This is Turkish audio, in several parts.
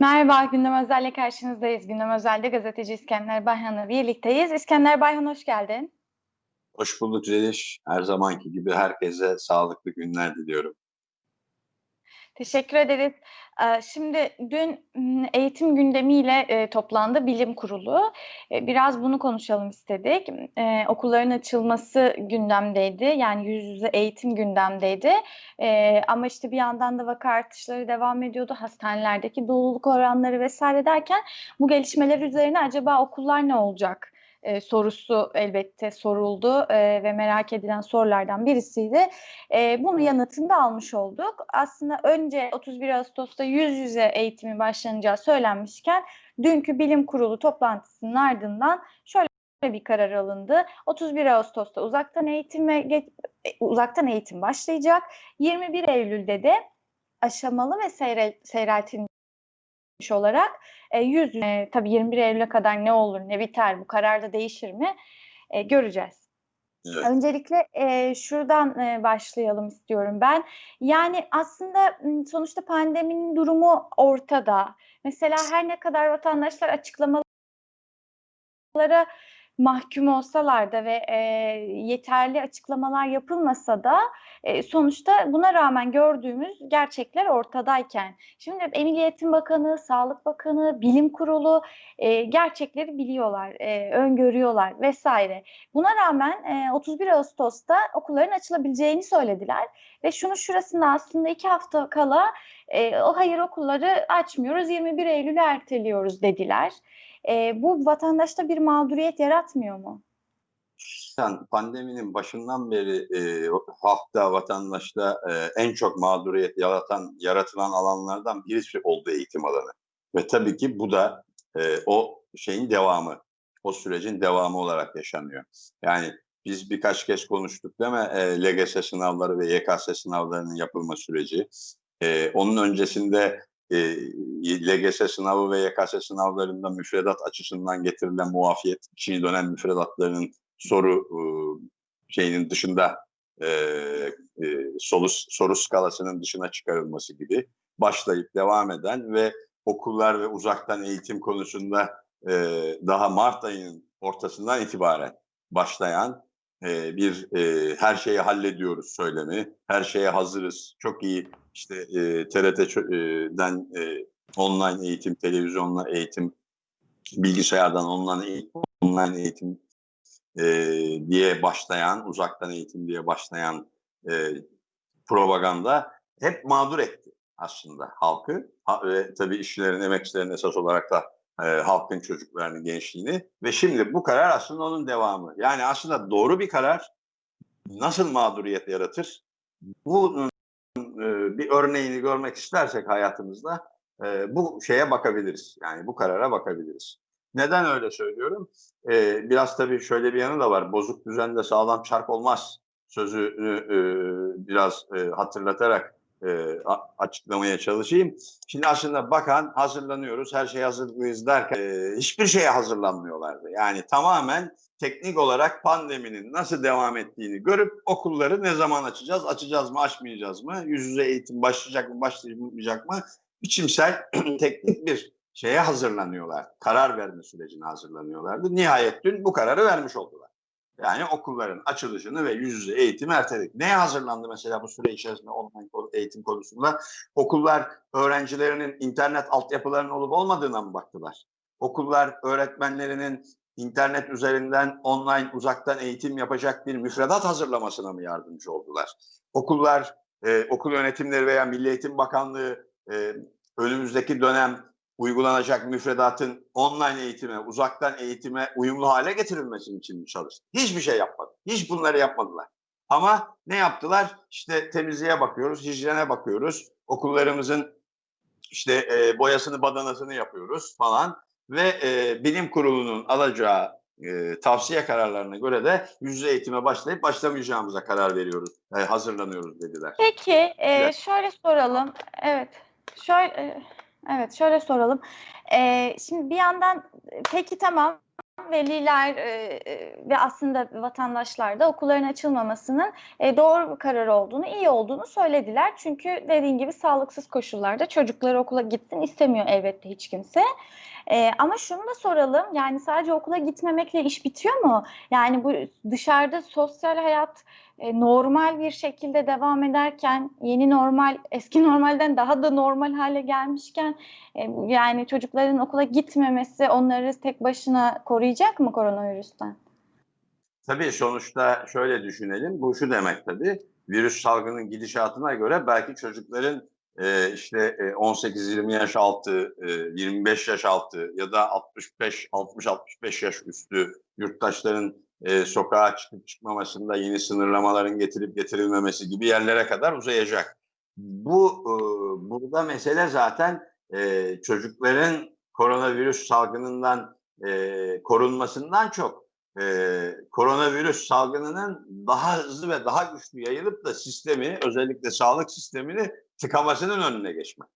Merhaba, Gündem Özel'le karşınızdayız. Gündem Özel'de gazeteci İskender Bayhan'la birlikteyiz. İskender Bayhan hoş geldin. Hoş bulduk Zeliş. Her zamanki gibi herkese sağlıklı günler diliyorum. Teşekkür ederiz. Ee, Şimdi dün m, eğitim gündemiyle e, toplandı bilim kurulu. E, Biraz bunu konuşalım istedik. E, Okulların açılması gündemdeydi. Yani yüz yüze eğitim gündemdeydi. Ama işte bir yandan da vaka artışları devam ediyordu. Hastanelerdeki doluluk oranları vesaire derken bu gelişmeler üzerine acaba okullar ne olacak? E, sorusu elbette soruldu e, ve merak edilen sorulardan birisiydi. E, bunu yanıtını da almış olduk. Aslında önce 31 Ağustos'ta yüz yüze eğitimi başlanacağı söylenmişken dünkü bilim kurulu toplantısının ardından şöyle bir karar alındı. 31 Ağustos'ta uzaktan eğitime e, uzaktan eğitim başlayacak. 21 Eylül'de de aşamalı ve seyre, seyreltilmiş olarak e, yüz yüze e, tabii 21 Eylül'e kadar ne olur ne biter bu kararda değişir mi E, göreceğiz. Evet. Öncelikle e, şuradan e, başlayalım istiyorum ben. Yani aslında sonuçta pandeminin durumu ortada. Mesela her ne kadar vatandaşlar açıklamalara mahkum olsalar da ve e, yeterli açıklamalar yapılmasa da e, sonuçta buna rağmen gördüğümüz gerçekler ortadayken şimdi Emniyet Eğitim Bakanı, Sağlık Bakanı, Bilim Kurulu e, gerçekleri biliyorlar, e, öngörüyorlar vesaire. Buna rağmen e, 31 Ağustos'ta okulların açılabileceğini söylediler ve şunu şurasında aslında iki hafta kala e, o hayır okulları açmıyoruz 21 Eylül'e erteliyoruz dediler. E, bu vatandaşta bir mağduriyet yaratmıyor mu? Sen pandeminin başından beri e, halkta, vatandaşta e, en çok mağduriyet yaratan, yaratılan alanlardan birisi oldu eğitim alanı. Ve tabii ki bu da e, o şeyin devamı, o sürecin devamı olarak yaşanıyor. Yani biz birkaç kez konuştuk değil mi? E, LGS sınavları ve YKS sınavlarının yapılma süreci. E, onun öncesinde e, LGS sınavı ve YKS sınavlarında müfredat açısından getirilen muafiyet, ikinci dönem müfredatlarının soru e, şeyinin dışında e, e, soru, soru skalasının dışına çıkarılması gibi başlayıp devam eden ve okullar ve uzaktan eğitim konusunda e, daha Mart ayının ortasından itibaren başlayan e, bir e, her şeyi hallediyoruz söylemi, her şeye hazırız, çok iyi işte e, TRT'den e, online eğitim, televizyonla eğitim, bilgisayardan online eğitim, online eğitim e, diye başlayan, uzaktan eğitim diye başlayan e, propaganda hep mağdur etti aslında halkı ha, ve tabii işçilerin, emekçilerin esas olarak da e, halkın çocuklarını, gençliğini ve şimdi bu karar aslında onun devamı. Yani aslında doğru bir karar nasıl mağduriyet yaratır? Bunun e, bir örneğini görmek istersek hayatımızda e, bu şeye bakabiliriz. Yani bu karara bakabiliriz. Neden öyle söylüyorum? Ee, biraz tabii şöyle bir yanı da var. Bozuk düzende sağlam çark olmaz sözünü e, biraz e, hatırlatarak e, açıklamaya çalışayım. Şimdi aslında bakan hazırlanıyoruz, her şey hazırlıyız derken e, hiçbir şeye hazırlanmıyorlardı. Yani tamamen teknik olarak pandeminin nasıl devam ettiğini görüp okulları ne zaman açacağız, açacağız mı, açmayacağız mı, yüz yüze eğitim başlayacak mı, başlayacak mı, biçimsel teknik bir şeye hazırlanıyorlar. Karar verme sürecine hazırlanıyorlardı. Nihayet dün bu kararı vermiş oldular. Yani okulların açılışını ve yüz yüze eğitimi erteledik. Neye hazırlandı mesela bu süre içerisinde online eğitim konusunda? Okullar öğrencilerinin internet altyapılarının olup olmadığına mı baktılar? Okullar öğretmenlerinin internet üzerinden online uzaktan eğitim yapacak bir müfredat hazırlamasına mı yardımcı oldular? Okullar, e, okul yönetimleri veya Milli Eğitim Bakanlığı e, önümüzdeki dönem uygulanacak müfredatın online eğitime, uzaktan eğitime uyumlu hale getirilmesi için çalıştı? Hiçbir şey yapmadı. Hiç bunları yapmadılar. Ama ne yaptılar? İşte temizliğe bakıyoruz, hijyene bakıyoruz. Okullarımızın işte e, boyasını, badanasını yapıyoruz falan. Ve e, bilim kurulunun alacağı e, tavsiye kararlarına göre de yüz yüze eğitime başlayıp başlamayacağımıza karar veriyoruz, e, hazırlanıyoruz dediler. Peki, e, Evet. şöyle soralım. Evet, şöyle, e, evet şöyle soralım. E, şimdi bir yandan peki tamam veliler e, e, ve aslında vatandaşlar da okulların açılmamasının e, doğru bir karar olduğunu, iyi olduğunu söylediler. Çünkü dediğin gibi sağlıksız koşullarda çocukları okula gitsin istemiyor elbette hiç kimse. E, ama şunu da soralım, yani sadece okula gitmemekle iş bitiyor mu? Yani bu dışarıda sosyal hayat e, normal bir şekilde devam ederken, yeni normal, eski normalden daha da normal hale gelmişken, e, yani çocukların okula gitmemesi onları tek başına koruyacak mı koronavirüsten? Tabii sonuçta şöyle düşünelim. Bu şu demek tabii. Virüs salgının gidişatına göre belki çocukların e, işte e, 18-20 yaş altı, e, 25 yaş altı ya da 65 60-65 yaş üstü yurttaşların e, sokağa çıkıp çıkmamasında yeni sınırlamaların getirip getirilmemesi gibi yerlere kadar uzayacak. Bu e, burada mesele zaten e, çocukların koronavirüs salgınından e, korunmasından çok e, koronavirüs salgınının daha hızlı ve daha güçlü yayılıp da sistemi özellikle sağlık sistemini tıkamasının önüne geçmek.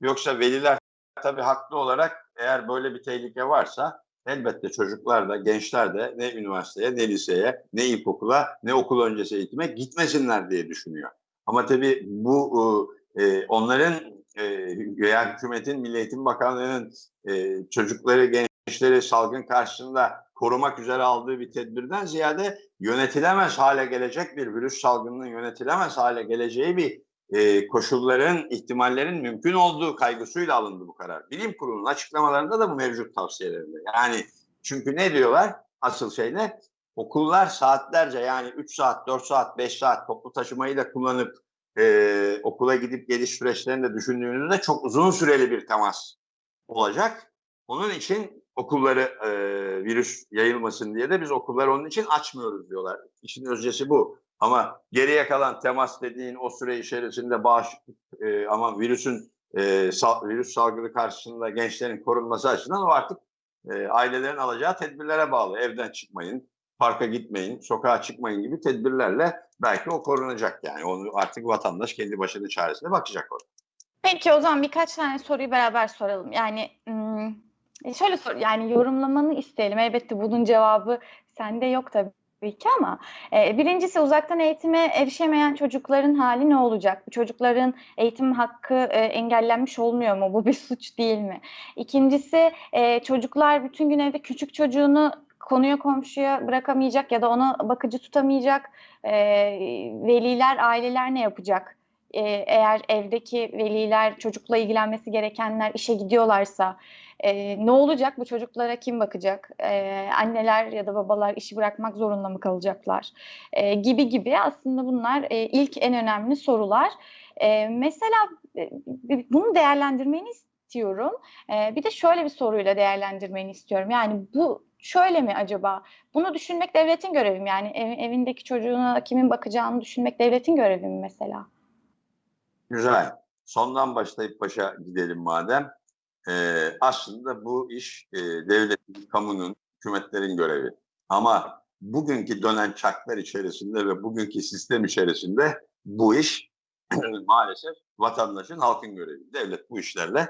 Yoksa veliler tabii haklı olarak eğer böyle bir tehlike varsa elbette çocuklar da gençler de ne üniversiteye ne liseye ne ilkokula ne okul öncesi eğitime gitmesinler diye düşünüyor. Ama tabii bu e, onların e, veya hükümetin, Milli Eğitim Bakanlığı'nın e, çocukları, gençleri salgın karşısında korumak üzere aldığı bir tedbirden ziyade yönetilemez hale gelecek bir virüs salgınının yönetilemez hale geleceği bir e, koşulların, ihtimallerin mümkün olduğu kaygısıyla alındı bu karar. Bilim kurulunun açıklamalarında da bu mevcut tavsiyelerinde. Yani çünkü ne diyorlar? Asıl şey ne? Okullar saatlerce yani 3 saat, 4 saat, 5 saat toplu taşımayı da kullanıp e, okula gidip geliş süreçlerini de düşündüğünüzde çok uzun süreli bir temas olacak. Onun için okulları e, virüs yayılmasın diye de biz okulları onun için açmıyoruz diyorlar. İşin özcesi bu. Ama geriye kalan temas dediğin o süre içerisinde bağışıklık e, ama virüsün e, sal, virüs salgını karşısında gençlerin korunması açısından o artık e, ailelerin alacağı tedbirlere bağlı. Evden çıkmayın, parka gitmeyin, sokağa çıkmayın gibi tedbirlerle belki o korunacak yani. Onu artık vatandaş kendi başının çaresine bakacak orada. Peki o zaman birkaç tane soruyu beraber soralım. Yani hmm, şöyle sor, yani yorumlamanı isteyelim. Elbette bunun cevabı sende yok tabii ki ama e, birincisi uzaktan eğitime erişemeyen çocukların hali ne olacak? Bu çocukların eğitim hakkı e, engellenmiş olmuyor mu? Bu bir suç değil mi? İkincisi e, çocuklar bütün gün evde küçük çocuğunu konuya komşuya bırakamayacak ya da ona bakıcı tutamayacak e, veliler, aileler ne yapacak? E, eğer evdeki veliler çocukla ilgilenmesi gerekenler işe gidiyorlarsa e, ne olacak? Bu çocuklara kim bakacak? E, anneler ya da babalar işi bırakmak zorunda mı kalacaklar? E, gibi gibi aslında bunlar e, ilk en önemli sorular. E, mesela e, bunu değerlendirmeni istiyorum. E, bir de şöyle bir soruyla değerlendirmeni istiyorum. Yani bu şöyle mi acaba? Bunu düşünmek devletin görevi mi? Yani ev, evindeki çocuğuna kimin bakacağını düşünmek devletin görevi mi mesela? Güzel. Sondan başlayıp başa gidelim madem. Ee, aslında bu iş e, devletin, kamunun, hükümetlerin görevi. Ama bugünkü dönen çaklar içerisinde ve bugünkü sistem içerisinde bu iş maalesef vatandaşın, halkın görevi. Devlet bu işlerle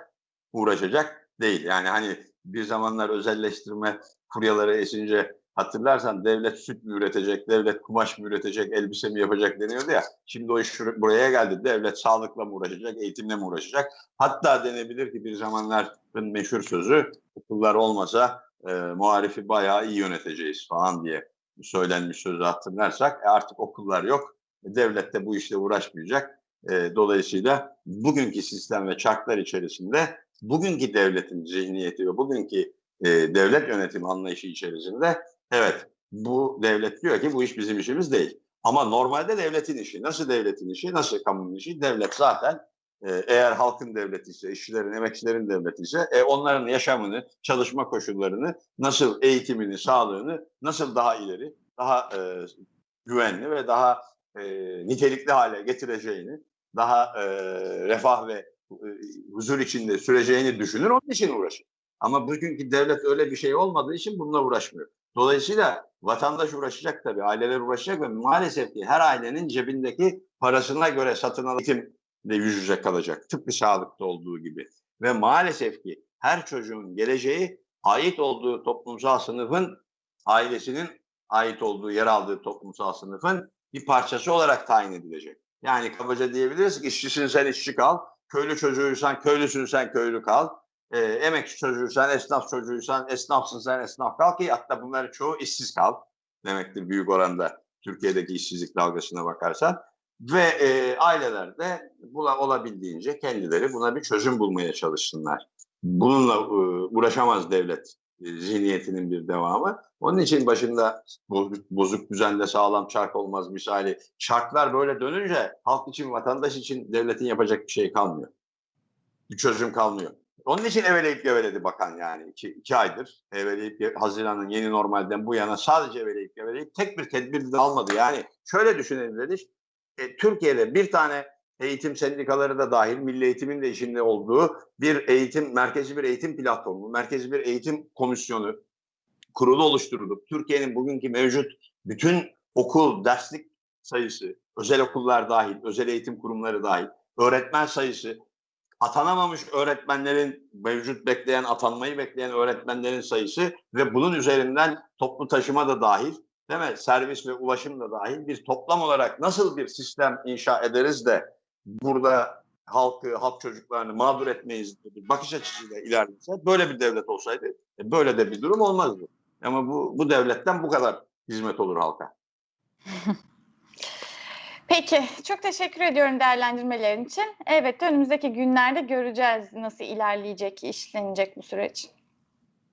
uğraşacak değil. Yani hani bir zamanlar özelleştirme furyaları esince hatırlarsan devlet süt mü üretecek, devlet kumaş mı üretecek, elbise mi yapacak deniyordu ya. Şimdi o iş buraya geldi. Devlet sağlıkla mı uğraşacak, eğitimle mi uğraşacak? Hatta denebilir ki bir zamanların meşhur sözü okullar olmasa e, muharifi bayağı iyi yöneteceğiz falan diye söylenmiş sözü hatırlarsak e, artık okullar yok. Devlet de bu işle uğraşmayacak. E, dolayısıyla bugünkü sistem ve çarklar içerisinde bugünkü devletin zihniyeti ve bugünkü e, devlet yönetimi anlayışı içerisinde evet bu devlet diyor ki bu iş bizim işimiz değil. Ama normalde devletin işi. Nasıl devletin işi? Nasıl kamunun işi? Devlet zaten e, eğer halkın devleti ise, işçilerin, emekçilerin devleti ise e, onların yaşamını, çalışma koşullarını, nasıl eğitimini, sağlığını nasıl daha ileri, daha e, güvenli ve daha e, nitelikli hale getireceğini, daha e, refah ve e, huzur içinde süreceğini düşünür, onun için uğraşır. Ama bugünkü devlet öyle bir şey olmadığı için bununla uğraşmıyor. Dolayısıyla vatandaş uğraşacak tabii, aileler uğraşacak ve maalesef ki her ailenin cebindeki parasına göre satın alan eğitimle yüz yüze kalacak. Tıpkı sağlıkta olduğu gibi. Ve maalesef ki her çocuğun geleceği ait olduğu toplumsal sınıfın ailesinin ait olduğu, yer aldığı toplumsal sınıfın bir parçası olarak tayin edilecek. Yani kabaca diyebiliriz ki işçisin sen işçi kal, köylü çocuğuysan köylüsün sen köylü kal, e, emekçi çocuğuysan, esnaf çocuğuysan esnafsın sen esnaf kal ki hatta bunların çoğu işsiz kal demektir büyük oranda Türkiye'deki işsizlik dalgasına bakarsan. Ve e, aileler de buna olabildiğince kendileri buna bir çözüm bulmaya çalışsınlar. Bununla e, uğraşamaz devlet e, zihniyetinin bir devamı. Onun için başında bozuk, bozuk düzende sağlam çark olmaz misali. Çarklar böyle dönünce halk için, vatandaş için devletin yapacak bir şey kalmıyor. Bir çözüm kalmıyor. Onun için eveleyip geveledi bakan yani iki, iki aydır. Eveleyip Haziran'ın yeni normalden bu yana sadece eveleyip geveleyip tek bir tedbir de almadı. Yani şöyle düşünelim dedik. E, Türkiye'de bir tane eğitim sendikaları da dahil, milli eğitimin de içinde olduğu bir eğitim, merkezi bir eğitim platformu, merkezi bir eğitim komisyonu kurulu oluşturulup Türkiye'nin bugünkü mevcut bütün okul, derslik sayısı, özel okullar dahil, özel eğitim kurumları dahil, öğretmen sayısı, atanamamış öğretmenlerin, mevcut bekleyen, atanmayı bekleyen öğretmenlerin sayısı ve bunun üzerinden toplu taşıma da dahil, değil mi? Servis ve ulaşım da dahil bir toplam olarak nasıl bir sistem inşa ederiz de burada halkı, halk çocuklarını mağdur etmeyiz bir bakış açısıyla ilerlese böyle bir devlet olsaydı e, böyle de bir durum olmazdı. Ama bu, bu devletten bu kadar hizmet olur halka. Peki, çok teşekkür ediyorum değerlendirmelerin için. Elbette önümüzdeki günlerde göreceğiz nasıl ilerleyecek, işlenecek bu süreç.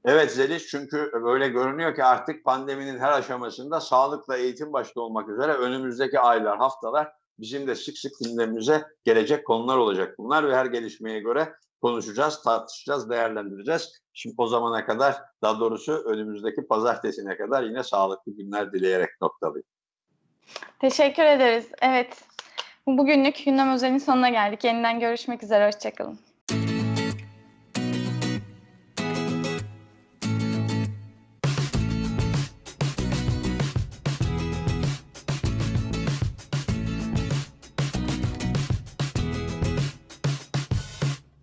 Evet Zeliş çünkü böyle görünüyor ki artık pandeminin her aşamasında sağlıkla eğitim başta olmak üzere önümüzdeki aylar, haftalar bizim de sık sık gündemimize gelecek konular olacak bunlar ve her gelişmeye göre konuşacağız, tartışacağız, değerlendireceğiz. Şimdi o zamana kadar daha doğrusu önümüzdeki pazartesine kadar yine sağlıklı günler dileyerek noktalıyım. Teşekkür ederiz. Evet, bugünlük gündem özelinin sonuna geldik. Yeniden görüşmek üzere, hoşçakalın.